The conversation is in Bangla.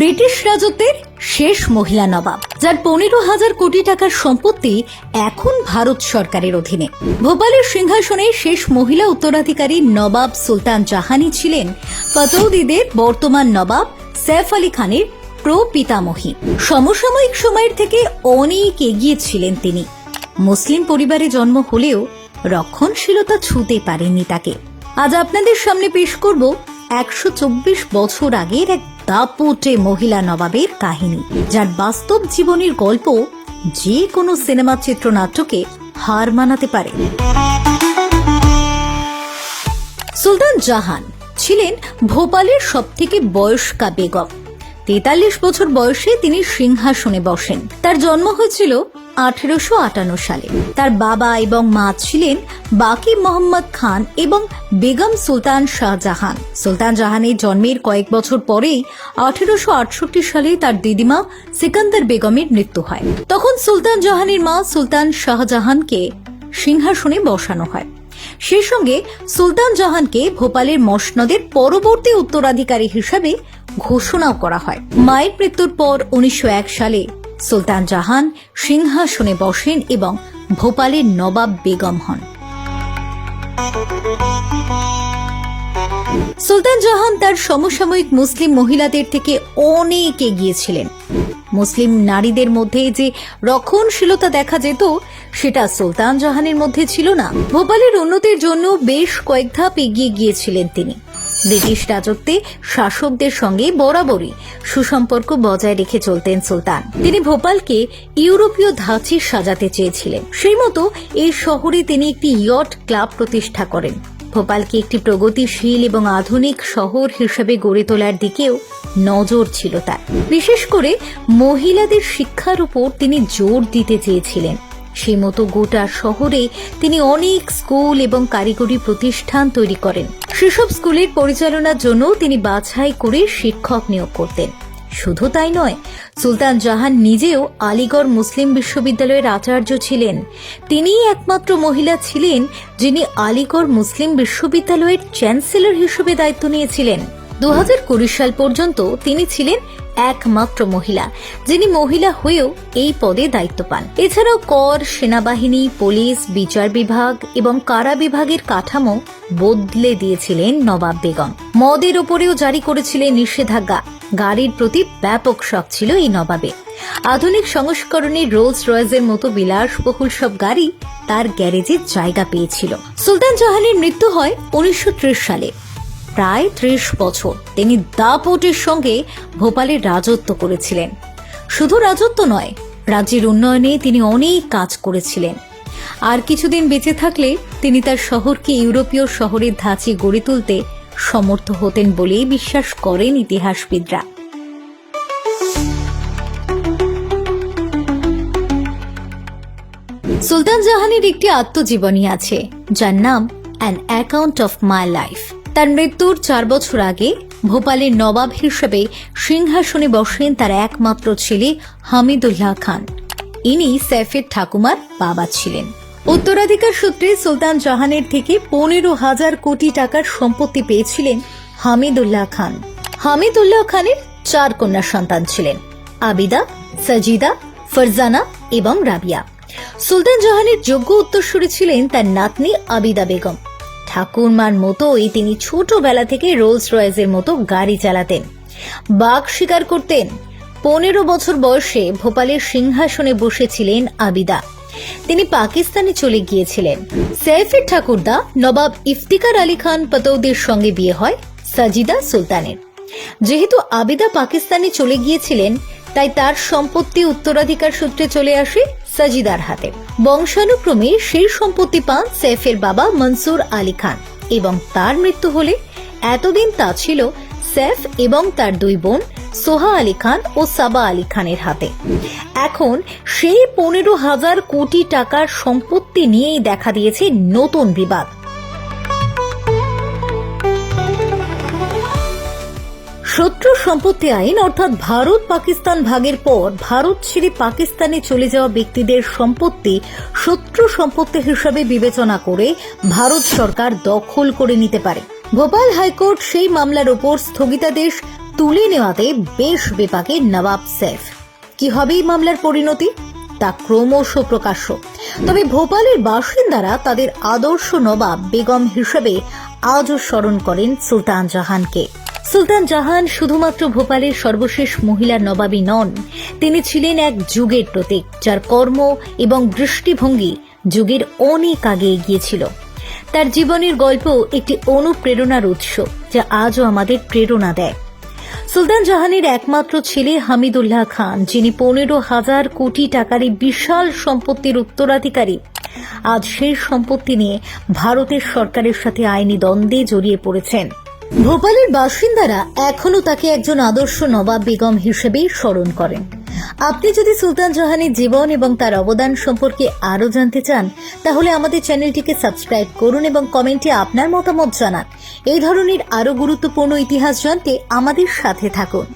ব্রিটিশ রাজত্বের শেষ মহিলা নবাব, যার পনেরো হাজার কোটি টাকার সম্পত্তি এখন ভারত সরকারের অধীনে। ভোপালের সিংহাসনে শেষ মহিলা উত্তরাধিকারী নবাব সুলতান জাহানি ছিলেন পতৌদিদের বর্তমান নবাব সৈফ আলী খানের প্রপিতামহী। সমসাময়িক সময়ের থেকে অনেক এগিয়ে ছিলেন তিনি। মুসলিম পরিবারে জন্ম হলেও রক্ষণশীলতা ছুঁতে পারেননি তাকে। আজ আপনাদের সামনে পেশ করব একশো চব্বিশ বছর আগের এক দাপুটে মহিলা নবাবের কাহিনী, যার বাস্তব জীবনের গল্প যে কোনো সিনেমা চিত্রনাট্যকে হার মানাতে পারে। সুলতান জাহান ছিলেন ভোপালের সবথেকে বয়স্কা বেগম। তেতাল্লিশ বছর বয়সে তিনি সিংহাসনে বসেন। তার জন্ম হয়েছিল আঠেরোশো আটান্ন সালে। তার বাবা এবং মা ছিলেন বাকি মোহাম্মদ খান এবং বেগম সুলতান শাহজাহান। সুলতান জাহানের জন্মের কয়েক বছর পরেই আঠেরোশো আটষট্টি সালে তার দিদিমা সিকান্দার বেগমের মৃত্যু হয়। তখন সুলতান জাহানের মা সুলতান শাহজাহানকে সিংহাসনে বসানো হয়। সেই সঙ্গে সুলতান জাহানকে ভোপালের মসনদের পরবর্তী উত্তরাধিকারী হিসাবে ঘোষণাও করা হয়। মায়ের মৃত্যুর পর উনিশশো এক সালে সুলতান জাহান সিংহাসনে বসেন এবং ভোপালের নবাব বেগম হন। সুলতান জাহান তার সমসাময়িক মুসলিম মহিলাদের থেকে অনেক এগিয়ে ছিলেন। মুসলিম নারীদের মধ্যে যে রক্ষণশীলতা দেখা যেত, সেটা সুলতান জাহানের মধ্যে ছিল না। ভোপালের উন্নতির জন্য বেশ কয়েক ধাপ এগিয়ে গিয়েছিলেন তিনি। ব্রিটিশ রাজত্বে শাসকদের সঙ্গে বরাবরই সুসম্পর্ক বজায় রেখে চলতেন সুলতান। তিনি ভোপালকে ইউরোপীয় ধাঁচে সাজাতে চেয়েছিলেন। সেই মতো এই শহরে তিনি একটি ইয়ট ক্লাব প্রতিষ্ঠা করেন। ভোপালকে একটি প্রগতিশীল এবং আধুনিক শহর হিসেবে গড়ে তোলার দিকেও নজর ছিল তার। বিশেষ করে মহিলাদের শিক্ষার উপর তিনি জোর দিতে চেয়েছিলেন। সেই মতো গোটা শহরে তিনি অনেক স্কুল এবং কারিগরি প্রতিষ্ঠান তৈরি করেন। সেসব স্কুলের পরিচালনার জন্য তিনি বাছাই করে শিক্ষক নিয়োগ করতেন। শুধু তাই নয়, সুলতান জাহান নিজেও আলিগড় মুসলিম বিশ্ববিদ্যালয়ের আচার্য ছিলেন। তিনিই একমাত্র মহিলা ছিলেন যিনি আলিগড় মুসলিম বিশ্ববিদ্যালয়ের চ্যান্সেলর হিসেবে দায়িত্ব নিয়েছিলেন। দু সাল পর্যন্ত তিনি ছিলেন একমাত্র মহিলা, যিনি মহিলা হয়েও এই পদে দায়িত্ব পান। এছাড়াও কর, সেনাবাহিনী, পুলিশ, বিচার বিভাগ এবং কারা বিভাগের কাঠামো বদলে দিয়েছিলেন নবাব বেগম। মদের ওপরেও জারি করেছিলেন নিষেধাজ্ঞা। গাড়ির প্রতি ব্যাপক শখ ছিল এই নবাবে। আধুনিক সংস্করণের রোলস রয়েজের মতো বিলাসবহুল সব গাড়ি তার গ্যারেজে জায়গা পেয়েছিল। সুলতান জাহানের মৃত্যু হয় উনিশশো ত্রিশ সালে। প্রায় ত্রিশ বছর। তিনি দাপটের সঙ্গে ভোপালে রাজত্ব করেছিলেন। শুধু রাজত্ব নয়, রাজ্যের উন্নয়নে তিনি অনেক কাজ করেছিলেন। আর কিছুদিন বেঁচে থাকলে তিনি তার শহরকে ইউরোপীয় শহরের ধাঁচে গড়ে তুলতে সমর্থ হতেন বলেই বিশ্বাস করেন ইতিহাসবিদরা। সুলতান জাহানের একটি আত্মজীবনী আছে, যার নাম an account of my life তার মৃত্যুর চার বছর আগে ভোপালের নবাব হিসেবে সিংহাসনে বসেন তার একমাত্র ছেলে হামিদুল্লাহ খান। ইনি সৈফের ঠাকুমার বাবা ছিলেন। উত্তরাধিকার সূত্রে সুলতান জাহানের থেকে পনেরো হাজার কোটি টাকার সম্পত্তি পেয়েছিলেন হামিদুল্লাহ খান। হামিদুল্লাহ খানের চার কন্যা সন্তান ছিলেন, আবিদা, সাজিদা, ফরজানা এবং রাবিয়া। সুলতান জাহানের যোগ্য উত্তরসূরি ছিলেন তার নাতনি আবিদা বেগম। ঠাকুরমার মতোই তিনি ছোটবেলা থেকে রোলস রয়েজের মতো গাড়ি চালাতেন। বাঘ শিকার করতেন। পনেরো বছর বয়সে ভোপালের সিংহাসনে বসেছিলেন আবিদা। তিনি পাকিস্তানে চলে গিয়েছিলেন। সৈফের ঠাকুরদা নবাব ইফতিকার আলী খান পতৌদের সঙ্গে বিয়ে হয় সাজিদা সুলতানের। যেহেতু আবিদা পাকিস্তানে চলে গিয়েছিলেন, তাই তার সম্পত্তি উত্তরাধিকার সূত্রে চলে আসে সাজিদার হাতে। বংশানুক্রমে সেই সম্পত্তি পান সেফের বাবা মনসুর আলী খান এবং তার মৃত্যু হলে এতদিন তা ছিল সেফ এবং তার দুই বোন সোহা আলী খান ও সাবা আলী খানের হাতে। এখন সেই পনেরো হাজার কোটি টাকার সম্পত্তি নিয়েই দেখা দিয়েছে নতুন বিবাদ। শত্রু সম্পত্তি আইন, অর্থাৎ ভারত পাকিস্তান ভাগের পর ভারত ছেড়ে পাকিস্তানে চলে যাওয়া ব্যক্তিদের সম্পত্তি শত্রু সম্পত্তি হিসাবে বিবেচনা করে ভারত সরকার দখল করে নিতে পারে। ভোপাল হাইকোর্ট সেই মামলার ওপর স্থগিতাদেশ তুলে নেওয়াতে বেশ বেপাকে নবাব সেফ। কি হবে এই মামলার পরিণতি? তা ক্রমশ প্রকাশ্য। তবে ভোপালের বাসিন্দারা তাদের আদর্শ নবাব বেগম হিসেবে আজও স্মরণ করেন সুলতান জাহানকে। সুলতান জাহান শুধুমাত্র ভোপালের সর্বশেষ মহিলা নবাবী নন, তিনি ছিলেন এক যুগের প্রতীক, যার কর্ম এবং দৃষ্টিভঙ্গি যুগের অনেক আগে এগিয়েছিল। তার জীবনের গল্প একটি অনুপ্রেরণার উৎস, যা আজও আমাদের প্রেরণা দেয়। সুলতান জাহানের একমাত্র ছেলে হামিদুল্লাহ খান, যিনি পনেরো হাজার কোটি টাকার বিশাল সম্পত্তির উত্তরাধিকারী, আজ সেই সম্পত্তি নিয়ে ভারতের সরকারের সাথে আইনি দ্বন্দ্বে জড়িয়ে পড়েছেন। ভোপালের বাসিন্দারা এখনও তাকে একজন আদর্শ নবাব বেগম হিসেবেই স্মরণ করেন। আপনি যদি সুলতান জাহানের জীবন এবং তার অবদান সম্পর্কে আরও জানতে চান, তাহলে আমাদের চ্যানেলটিকে সাবস্ক্রাইব করুন এবং কমেন্টে আপনার মতামত জানান। এই ধরনের আরও গুরুত্বপূর্ণ ইতিহাস জানতে আমাদের সাথে থাকুন।